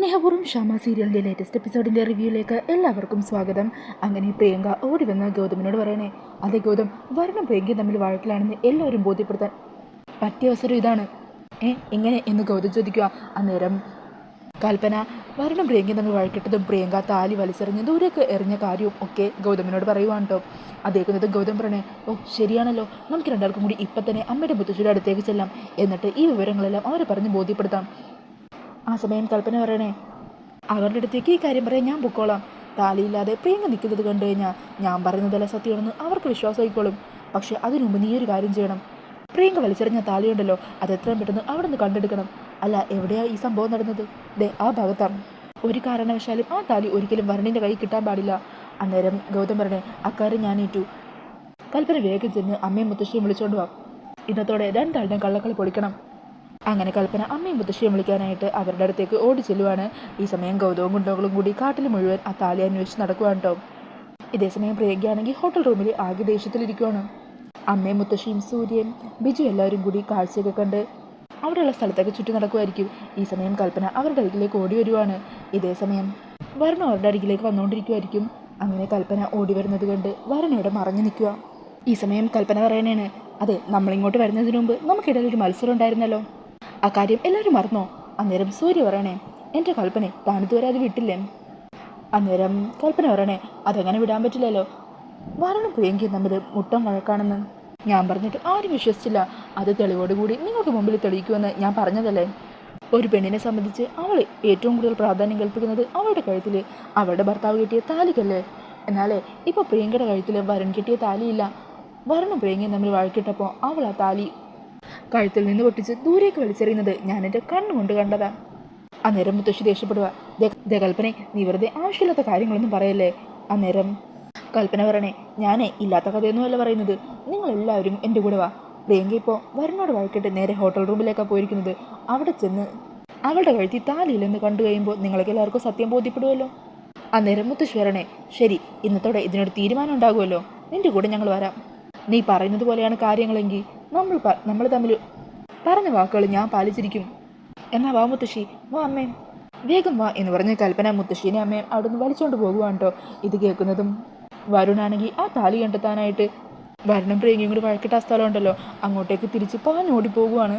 സ്നേഹപൂർവം ഷാമ സീരിയലിന്റെ ലേറ്റസ്റ്റ് എപ്പിസോഡിന്റെ റിവ്യൂയിലേക്ക് എല്ലാവർക്കും സ്വാഗതം. അങ്ങനെ പ്രിയങ്ക ഓടി വന്ന് ഗൗതമിനോട് പറയണേ അതെ ഗൗതം വരണം പ്രിയങ്കയും തമ്മിൽ വഴക്കിലാണെന്ന് എല്ലാവരും ബോധ്യപ്പെടുത്താൻ പറ്റിയ അവസരം ഇതാണ്. ഏ എങ്ങനെ? എന്ന് ഗൗതം ചോദിക്കുക. അന്നേരം കൽപ്പന വരണം പ്രിയങ്കയും തമ്മിൽ വഴക്കിട്ടതും പ്രിയങ്ക താലി വലിച്ചെറിഞ്ഞ ദൂരേക്ക് എറിഞ്ഞ കാര്യവും ഒക്കെ ഗൗതമിനോട് പറയുവാണ് കേട്ടോ അതേക്കുന്നത് ഗൗതം പറയണേ ഓ ശരിയാണല്ലോ. നമുക്ക് രണ്ടാൾക്കും കൂടി ഇപ്പം തന്നെ അമ്മയുടെ മുത്തശ്ശിയുടെ അടുത്തേക്ക് ചെല്ലാം. എന്നിട്ട് ഈ വിവരങ്ങളെല്ലാം അവരെ പറഞ്ഞ് ബോധ്യപ്പെടുത്താം. ആ സമയം കൽപ്പന പറയണേ. അവരുടെ അടുത്തേക്ക് ഈ കാര്യം പറയാൻ ഞാൻ പൊക്കോളാം. താലിയില്ലാതെ പ്രിയങ്ക നിൽക്കുന്നത് കണ്ടു കഴിഞ്ഞാൽ ഞാൻ പറയുന്നതല്ല സത്യമാണെന്ന് അവർക്ക് വിശ്വാസമായിക്കോളും. പക്ഷെ അതിനു മുമ്പ് നീ ഒരു കാര്യം ചെയ്യണം. പ്രിയങ്ക വലിച്ചെറിഞ്ഞ താലിയുണ്ടല്ലോ അത് എത്രയും പെട്ടെന്ന് അവിടെ നിന്ന് കണ്ടെടുക്കണം. അല്ല എവിടെയാ ഈ സംഭവം നടന്നത്? ദേ ആ ഭാഗത്താണ് ഒരു കാരണവശാലും ആ താലി ഒരിക്കലും വരണിന്റെ കൈ കിട്ടാൻ പാടില്ല. അന്നേരം ഗൗതം പറഞ്ഞേ അക്കാര്യം ഞാൻ ഏറ്റു. കൽപ്പന വേഗം ചെന്ന് അമ്മയും മുത്തശ്ശിയും വിളിച്ചോണ്ട് വാ. ഇന്നത്തോടെ രണ്ടാളുടെയും കള്ളക്കളി പൊളിക്കണം. അങ്ങനെ കൽപ്പന അമ്മയും മുത്തശ്ശിയും വിളിക്കാനായിട്ട് അവരുടെ അടുത്തേക്ക് ഓടി ചെല്ലുവാണ് ഈ സമയം ഗൗതവും ഗുണ്ടകളും കൂടി കാട്ടിൽ മുഴുവൻ ആ താലി അന്വേഷിച്ച് നടക്കുവാണ് കേട്ടോ ഇതേസമയം പ്രിയയ്ക്കാണെങ്കിൽ ഹോട്ടൽ റൂമിൽ ആകെ ദേഷ്യത്തിലിരിക്കുവാണ്. അമ്മയും മുത്തശ്ശിയും സൂര്യൻ ബിജു എല്ലാവരും കൂടി കാഴ്ചയൊക്കെ കണ്ട് അവിടെയുള്ള സ്ഥലത്തേക്ക് ചുറ്റി നടക്കുമായിരിക്കും ഈ സമയം കൽപ്പന അവരുടെ അരികിലേക്ക് ഓടി വരുവാണ്. ഇതേ സമയം അവരുടെ അരികിലേക്ക് വന്നുകൊണ്ടിരിക്കുമായിരിക്കും അങ്ങനെ കൽപ്പന ഓടി വരുന്നത് കണ്ട് വരൻ അവിടെ മറഞ്ഞു നിൽക്കുക. ഈ സമയം കൽപ്പന പറയണേണ് അതെ നമ്മളിങ്ങോട്ട് വരുന്നതിന് മുമ്പ് നമുക്കിടയിൽ ഒരു മത്സരം ഉണ്ടായിരുന്നല്ലോ. ആ കാര്യം എല്ലാവരും മറന്നോ? അന്നേരം സൂര്യ പറയണേ എന്റെ കൽപ്പനെ താനിതുവരെ അത് വിട്ടില്ലേ? അന്നേരം കൽപ്പന പറയണേ അതങ്ങനെ വിടാൻ പറ്റില്ലല്ലോ? വരണം പ്രിയങ്കയും തമ്മിൽ മുട്ടം വഴക്കാണെന്ന്. ഞാൻ പറഞ്ഞിട്ട് ആരും വിശ്വസിച്ചില്ല. അത് തെളിവോടുകൂടി നിങ്ങൾക്ക് മുമ്പിൽ തെളിയിക്കുമെന്ന് ഞാൻ പറഞ്ഞതല്ലേ? ഒരു പെണ്ണിനെ സംബന്ധിച്ച് അവൾ ഏറ്റവും കൂടുതൽ പ്രാധാന്യം കൽപ്പിക്കുന്നത് അവളുടെ കഴുത്തിൽ അവളുടെ ഭർത്താവ് കിട്ടിയ താലിക്കല്ലേ? എന്നാലേ ഇപ്പോൾ പ്രിയങ്കയുടെ കഴുത്തിൽ വരൻ കിട്ടിയ താലിയില്ല. വരണും പ്രിയങ്കയും തമ്മിൽ വഴക്കിട്ടപ്പോൾ അവൾ ആ താലി കഴുത്തിൽ നിന്ന് പൊട്ടിച്ച് ദൂരേക്ക് വലിച്ചെറിയുന്നത് ഞാൻ എന്റെ കണ്ണുകൊണ്ട് കണ്ടതാണ്. അന്നേരം മുത്തശ്ശി ദേഷ്യപ്പെടുക. "ദേ- നീ വെറുതെ ആവശ്യമില്ലാത്ത കാര്യങ്ങളൊന്നും പറയല്ലേ? അന്നേരം കൽപ്പന പറയണേ ഞാനേ ഇല്ലാത്ത കഥയൊന്നുമല്ല പറയുന്നത്. നിങ്ങളെല്ലാവരും എന്റെ കൂടെ വാ. പ്രിയങ്ക ഇപ്പോൾ വരനോട് വഴക്കിട്ട് നേരെ ഹോട്ടൽ റൂമിലേക്കാണ് പോയിരിക്കുന്നത്. അവിടെ ചെന്ന് അവളുടെ കഴുത്തി താലിയില്ലെന്ന് കണ്ടു കഴിയുമ്പോൾ നിങ്ങൾക്ക് എല്ലാവർക്കും സത്യം ബോധ്യപ്പെടുമല്ലോ അന്നേരം മുത്തശ്ശി വരണേ ശരി ഇന്നത്തോടെ ഇതിനൊരു തീരുമാനം ഉണ്ടാകുമല്ലോ. നിന്റെ കൂടെ ഞങ്ങൾ വരാം. നീ പറയുന്നത് പോലെയാണ് കാര്യങ്ങളെങ്കിൽ. നമ്മൾ നമ്മൾ തമ്മിൽ പറഞ്ഞ വാക്കുകൾ ഞാൻ പാലിച്ചിരിക്കും. എന്നാ വാ മുത്തശ്ശി വാ അമ്മേ. വേഗം വാ എന്ന് പറഞ്ഞ് കൽപ്പന മുത്തശ്ശീനെ അമ്മയും അവിടുന്ന് വലിച്ചോണ്ട് പോകുവാണ് കേട്ടോ ഇത് കേൾക്കുന്നതും വരുണാണെങ്കിൽ ആ താലി കണ്ടെത്താനായിട്ട് വരണം പ്രിയങ്കയും കൂടി വഴക്കിട്ട സ്ഥലം സ്ഥലമുണ്ടല്ലോ അങ്ങോട്ടേക്ക് തിരിച്ച് പാഞ്ഞോടി പോകുവാണ്.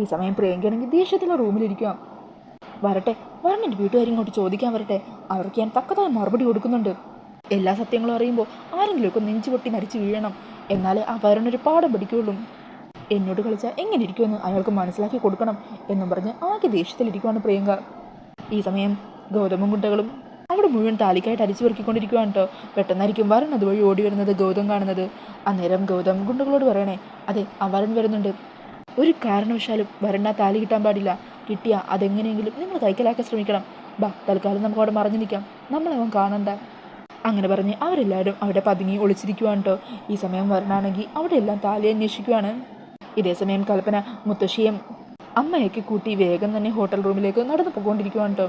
ഈ സമയം പ്രിയങ്കയാണെങ്കിൽ ദേഷ്യത്തിലുള്ള റൂമിലിരിക്കാം വരട്ടെ വരണിന്റെ വീട്ടുകാരും ഇങ്ങോട്ട് ചോദിക്കാൻ വരട്ടെ. അവർക്ക് ഞാൻ തക്കതായ മറുപടി കൊടുക്കുന്നുണ്ട്. എല്ലാ സത്യങ്ങളും അറിയുമ്പോൾ ആരെങ്കിലുമൊക്കെ നെഞ്ചു പൊട്ടി മരിച്ചു വീഴണം. എന്നാലേ ആ വരണൊരു പാഠം പഠിക്കുകയുള്ളൂ എന്നോട് കളിച്ചാൽ എങ്ങനെ ഇരിക്കുമെന്ന് അയാൾക്ക് മനസ്സിലാക്കി കൊടുക്കണം എന്നും പറഞ്ഞ് ആകെ ദേഷ്യത്തിലിരിക്കുവാണ് പ്രിയങ്ക. ഈ സമയം ഗൗതമും കുണ്ടകളും അവിടെ മുഴുവൻ താലിക്കായിട്ട് അരിച്ചു പെറുക്കിക്കൊണ്ടിരിക്കുവാണ് കേട്ടോ പെട്ടെന്നായിരിക്കും വരൺ അതുവഴി ഓടി വരുന്നത് ഗൗതം കാണുന്നത്. അന്നേരം ഗൗതം ഗുണ്ടകളോട് പറയണേ അതെ ആ വരൻ വരുന്നുണ്ട്. ഒരു കാരണവശാലും വരണ്ട താലി കിട്ടാൻ പാടില്ല. കിട്ടിയാൽ അതെങ്ങനെയെങ്കിലും നിങ്ങൾ കൈക്കലാക്കാൻ ശ്രമിക്കണം. ബാ തൽക്കാലം നമുക്ക് അവിടെ മറഞ്ഞു നമ്മളവൻ കാണണ്ട. അങ്ങനെ പറഞ്ഞ് അവരെല്ലാവരും അവിടെ പതുങ്ങി ഒളിച്ചിരിക്കുവാണ് കേട്ടോ ഈ സമയം വരണാണെങ്കിൽ അവിടെ എല്ലാം താലി അന്വേഷിക്കുവാണ്. ഇതേ സമയം കൽപ്പന മുത്തശ്ശിയും അമ്മയൊക്കെ കൂട്ടി വേഗം തന്നെ ഹോട്ടൽ റൂമിലേക്ക് നടന്നു പോയിക്കൊണ്ടിരിക്കുവാണ് കേട്ടോ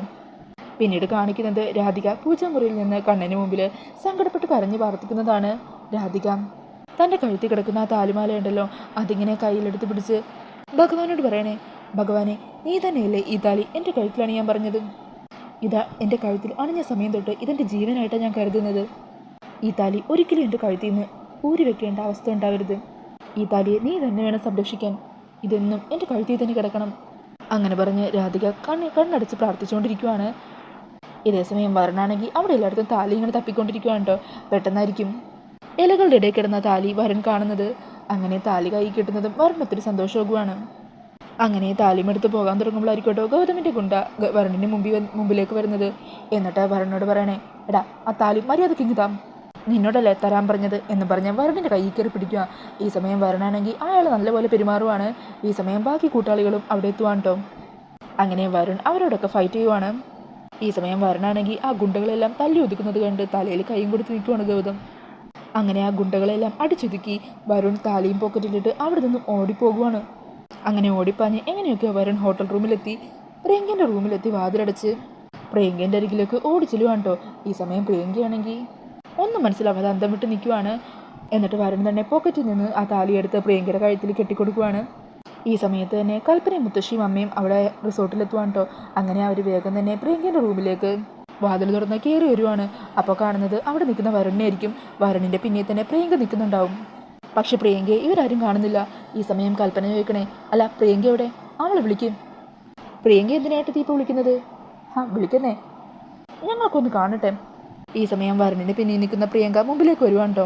പിന്നീട് കാണിക്കുന്നത് രാധിക പൂജാമുറിയിൽ നിന്ന് കണ്ണന് മുമ്പിൽ സങ്കടപ്പെട്ട് കരഞ്ഞു പ്രാർത്ഥിക്കുന്നതാണ് രാധിക തന്റെ കഴുത്തിൽ കിടക്കുന്ന ആ താലിമാല ഉണ്ടല്ലോ അതിങ്ങനെ കയ്യിലെടുത്ത് പിടിച്ച് ഭഗവാനോട് പറയണേ ഭഗവാനെ നീ തന്നെയല്ലേ ഈ താലി? എന്റെ കഴുത്തിലാണ് ഞാൻ പറഞ്ഞത്. ഇതാ എന്റെ കഴുത്തിൽ അണിഞ്ഞ സമയം തൊട്ട് ഇതെന്റെ ജീവനായിട്ടാണ് ഞാൻ കരുതുന്നത്. ഈ താലി ഒരിക്കലും എന്റെ കഴുത്തിൽ നിന്ന് ഊരി വെക്കേണ്ട അവസ്ഥ ഉണ്ടാവരുത്. ഈ താലിയെ നീ തന്നെ വേണം സംരക്ഷിക്കാൻ. ഇതെന്നും എന്റെ കഴുത്തിൽ തന്നെ കിടക്കണം. അങ്ങനെ പറഞ്ഞ് രാധിക കണ്ണ് കണ്ണടച്ച് പ്രാർത്ഥിച്ചുകൊണ്ടിരിക്കുവാണ്. ഇതേ സമയം വരനാണെങ്കിൽ അവിടെ എല്ലായിടത്തും താലി ഇങ്ങനെ തപ്പിക്കൊണ്ടിരിക്കുകയാണ് കേട്ടോ. പെട്ടെന്നായിരിക്കും ഇലകളുടെ ഇടയിൽ കിടന്ന താലി വരൻ കാണുന്നത്. അങ്ങനെ താലി കൈ കിട്ടുന്നതും വരണൊത്തിരി സന്തോഷമാകുവാണ്. അങ്ങനെ താലിമെടുത്ത് പോകാൻ തുടങ്ങുമ്പോഴായിരിക്കും കേട്ടോ ഗൗതമിന്റെ ഗുണ്ട വരണിന്റെ മുമ്പിൽ മുമ്പിലേക്ക് വരുന്നത്. എന്നിട്ട് വരനോട് പറയണേ എടാ ആ താലി മര്യാദയ്ക്ക് ഇങ്ങ് താം. നിന്നോടല്ലേ തരാൻ പറഞ്ഞത്? എന്ന് പറഞ്ഞ വരണിന്റെ കൈ കയറി പിടിക്കുക. ഈ സമയം വരണാണെങ്കിൽ അയാൾ നല്ലപോലെ പെരുമാറുവാണ്. ഈ സമയം ബാക്കി കൂട്ടാളികളും അവിടെ എത്തുവാണ് കേട്ടോ. അങ്ങനെ വരുൺ അവരോടൊക്കെ ഫൈറ്റ് ചെയ്യുവാണ്. ഈ സമയം വരണാണെങ്കിൽ ആ ഗുണ്ടകളെല്ലാം തല്ലി ഒതുക്കുന്നത് കണ്ട് തലയിൽ കൈയും കൊടുത്ത് നിൽക്കുവാണ് ഗൗതം. അങ്ങനെ ആ ഗുണ്ടകളെല്ലാം അടിച്ചൊതുക്കി വരുൺ താലിയും പോക്കറ്റിലിട്ട് അവിടെ നിന്നും ഓടിപ്പോകുവാണ്. അങ്ങനെ ഓടിപ്പാഞ്ഞ് എങ്ങനെയൊക്കെ വരുൺ ഹോട്ടൽ റൂമിലെത്തി. പ്രിയങ്കന്റെ റൂമിലെത്തി വാതിലടച്ച്. പ്രിയങ്കന്റെ അരികിലേക്ക് ഓടിച്ചെല്ലുവാണ് കേട്ടോ ഈ സമയം പ്രിയങ്കയാണെങ്കിൽ ഒന്നും മനസ്സിലാവാതെ അന്തം വിട്ട് നിൽക്കുവാണ് എന്നിട്ട് വരുൺ തന്നെ പോക്കറ്റിൽ നിന്ന് ആ താലിയെടുത്ത് പ്രിയങ്കയുടെ കഴുത്തിൽ കെട്ടിക്കൊടുക്കുവാണ്. ഈ സമയത്ത് തന്നെ കൽപ്പനയും മുത്തശ്ശിയും അമ്മയും അവിടെ റിസോർട്ടിലെത്തുവാണ് കേട്ടോ അങ്ങനെ അവർ വേഗം തന്നെ പ്രിയങ്കയുടെ റൂമിലേക്ക് വാതിൽ തുറന്ന് കയറി വരുവാണ്. അപ്പോൾ കാണുന്നത് അവിടെ നിൽക്കുന്ന വരുണിനായിരിക്കും വരുണിന്റെ പിന്നെ തന്നെ പ്രിയങ്ക നിൽക്കുന്നുണ്ടാവും. പക്ഷെ പ്രിയങ്കയെ ഇവരാരും കാണുന്നില്ല. ഈ സമയം കൽപ്പന ചോദിക്കണേ. അല്ല പ്രിയങ്കയോടെ അവളെ വിളിക്കും. പ്രിയങ്ക എന്തിനായിട്ട് തീപ്പ് വിളിക്കുന്നത്? ആ വിളിക്കുന്നേ. ഞങ്ങൾക്കൊന്ന് കാണട്ടെ. ഈ സമയം വരുണിന് പിന്നിൽ നിൽക്കുന്ന പ്രിയങ്ക മുമ്പിലേക്ക് വരുവാണ് കേട്ടോ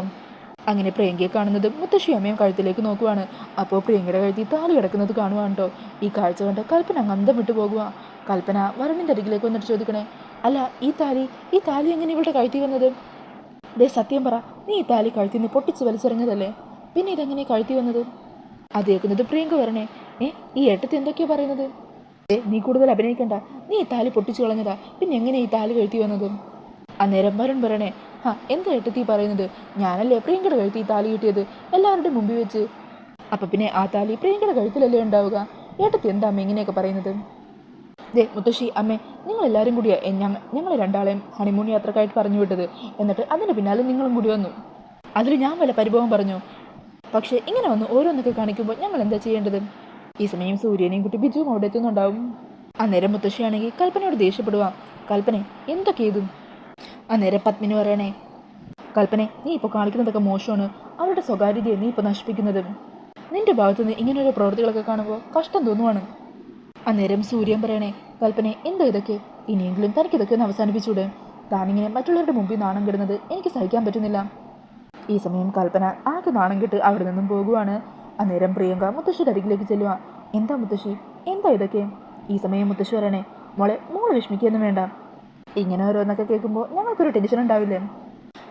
അങ്ങനെ പ്രിയങ്കയെ കാണുന്നത് മുത്തശ്ശി അമ്മയും കഴുത്തിലേക്ക് നോക്കുവാണ്. അപ്പോൾ പ്രിയങ്കയുടെ കഴുത്തിൽ താലി കിടക്കുന്നത് കാണുവാണ് കേട്ടോ ഈ കാഴ്ച കണ്ട് കൽപ്പന അന്തം വിട്ടു പോകുക കൽപ്പന വരുണിന്റെ അരികിലേക്ക് വന്നിട്ട് ചോദിക്കണേ. അല്ല ഈ താലി ഈ താലി എങ്ങനെ ഇവളുടെ കഴുത്തി വന്നത്? ദേ സത്യം പറ. നീ ഈ താലി കഴുത്തിൽ പൊട്ടിച്ച് വലിച്ചെറിഞ്ഞതല്ലേ? പിന്നെ ഇതെങ്ങനെ കഴുത്തി വന്നത്? അത് കേൾക്കുന്നത് പ്രിയങ്ക വരണേ. ഏ ഈ ഏട്ടത്തി എന്തൊക്കെയാ പറയുന്നത്? ഏ നീ കൂടുതൽ അഭിനയിക്കണ്ട. നീ ഈ താലി പൊട്ടിച്ചു കളഞ്ഞതാ. പിന്നെ എങ്ങനെ ഈ താലി കഴുത്തി വന്നത്? അന്നേരം വരുൺ പറയണേ ആ എന്താ ഏട്ടത്തി പറയുന്നത്? ഞാനല്ലേ പ്രിയങ്കയുടെ കഴുത്തി താലി കിട്ടിയത്? എല്ലാവരുടെയും മുമ്പിൽ വെച്ച്. അപ്പം പിന്നെ ആ താലി പ്രിയങ്കയുടെ കഴുത്തിലല്ലേ ഉണ്ടാവുക? ഏട്ടത്തി എന്താ അമ്മ ഇങ്ങനെയൊക്കെ പറയുന്നത്? ദേ മുത്തശ്ശി അമ്മേ നിങ്ങളെല്ലാവരും കൂടിയാ ഞാൻ ഞങ്ങ ഞങ്ങൾ രണ്ടാളെയും ഹണിമൂൺ യാത്രക്കായിട്ട് പറഞ്ഞു വിട്ടത്. എന്നിട്ട് അതിന് പിന്നാലെ നിങ്ങളും കൂടി വന്നു. അതിൽ ഞാൻ വല്ല പരിഭവം പറഞ്ഞു? പക്ഷേ ഇങ്ങനെ വന്ന് ഓരോന്നൊക്കെ കാണിക്കുമ്പോൾ ഞങ്ങൾ എന്താ ചെയ്യേണ്ടത്? ഈ സമയം സൂര്യനെയും കുട്ടി ബിജുവും അവിടെ എത്തുന്നുണ്ടാവും. അന്നേരം മുത്തശ്ശിയാണെങ്കിൽ കൽപ്പനയോട് ദേഷ്യപ്പെടുക കൽപ്പന എന്തൊക്കെ ചെയ്തു അന്നേരം പത്മിനി പറയണേ കൽപ്പന നീ ഇപ്പോൾ കാണിക്കുന്നതൊക്കെ മോശമാണ്. അവളുടെ സ്വകാര്യതയെ നീ ഇപ്പോൾ നശിപ്പിക്കുന്നത്. നിന്റെ ഭാഗത്തു നിന്ന് ഇങ്ങനെയുള്ള പ്രവൃത്തികളൊക്കെ കാണുമ്പോൾ കഷ്ടം തോന്നുവാണ്. അന്നേരം സൂര്യൻ പറയണേ കൽപ്പന എന്താ ഇതൊക്കെ? ഇനിയെങ്കിലും തനിക്കിതൊക്കെ ഒന്ന് അവസാനിപ്പിച്ചൂടെ? താനിങ്ങനെ മറ്റുള്ളവരുടെ മുമ്പിൽ നാണം കിടുന്നത് എനിക്ക് സഹിക്കാൻ പറ്റുന്നില്ല. ഈ സമയം കൽപ്പന ആകെ നാണം കെട്ട് അവിടെ നിന്നും പോകുവാണ്. അന്നേരം പ്രിയങ്ക മുത്തശ്ശിയുടെ അരികിലേക്ക് ചെല്ലുക എന്താ മുത്തശ്ശി? എന്താ ഇതൊക്കെ? ഈ സമയം മുത്തശ്ശി പറയണേ മോളെ മോൾ വിഷമിക്കൊന്നും വേണ്ട. ഇങ്ങനെ ഓരോന്നൊക്കെ കേൾക്കുമ്പോൾ ഞങ്ങൾക്കൊരു ടെൻഷൻ ഉണ്ടാവില്ലേ?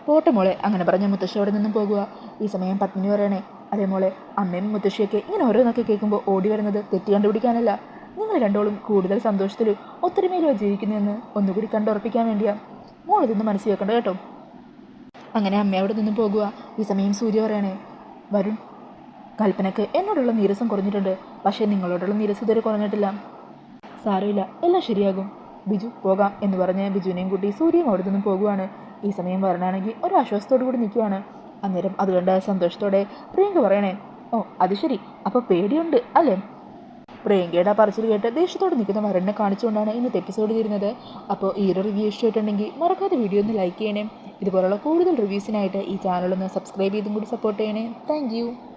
പോട്ടെ മോളെ അങ്ങനെ പറഞ്ഞ മുത്തശ്ശി അവിടെ നിന്നും പോകുക ഈ സമയം പത്മിനി പറയണേ അതേ മോളെ അമ്മയും മുത്തശ്ശിയൊക്കെ ഇങ്ങനെ ഓരോന്നൊക്കെ കേൾക്കുമ്പോൾ ഓടി വരുന്നത് തെറ്റ് കണ്ടുപിടിക്കാനല്ല. നിങ്ങൾ രണ്ടോളും കൂടുതൽ സന്തോഷത്തിലും ഒത്തൊരുമയിലോ ജീവിക്കുന്നതെന്ന് ഒന്നുകൂടി കണ്ടുറപ്പിക്കാൻ വേണ്ടിയാണ് മോളിതൊന്ന് മനസ്സിൽ കേട്ടോ. അങ്ങനെ അമ്മ അവിടെ നിന്ന് പോകുക ഈ സമയം സൂര്യ പറയണേ വരും. കൽപ്പനക്ക് എന്നോടുള്ള നീരസം കുറഞ്ഞിട്ടുണ്ട്. പക്ഷേ നിങ്ങളോടുള്ള നീരസം ഇതുവരെ കുറഞ്ഞിട്ടില്ല. സാരമില്ല. എല്ലാം ശരിയാകും. ബിജു പോകാം എന്ന് പറഞ്ഞ് ബിജുവിനെയും കൂട്ടി സൂര്യയും അവിടെ നിന്നും പോകുവാണ്. ഈ സമയം വരണാണെങ്കിൽ ഒരു ആശ്വാസത്തോടു കൂടി നിൽക്കുവാണ്. അന്നേരം അതുകൊണ്ട് സന്തോഷത്തോടെ പ്രിയങ്ക പറയണേ ഓ അത് ശരി. അപ്പോൾ പേടിയുണ്ട് അല്ലേ? പ്രിയങ്കയുടെ പറച്ചിൽ കേട്ട് ദേഷ്യത്തോടെ നിൽക്കുന്ന വരനെ കാണിച്ചുകൊണ്ടാണ് ഇന്നത്തെ എപ്പിസോഡ് തീരുന്നത്. അപ്പോൾ ഈ ഒരു റിവ്യൂ ഇഷ്ടമായിട്ടുണ്ടെങ്കിൽ മറക്കാതെ വീഡിയോ ഒന്ന് ലൈക്ക് ചെയ്യണേ. ഇതുപോലുള്ള കൂടുതൽ റിവ്യൂസിനായിട്ട് ഈ ചാനലൊന്ന് സബ്സ്ക്രൈബ് ചെയ്തും കൂടി സപ്പോർട്ട് ചെയ്യണേ. താങ്ക്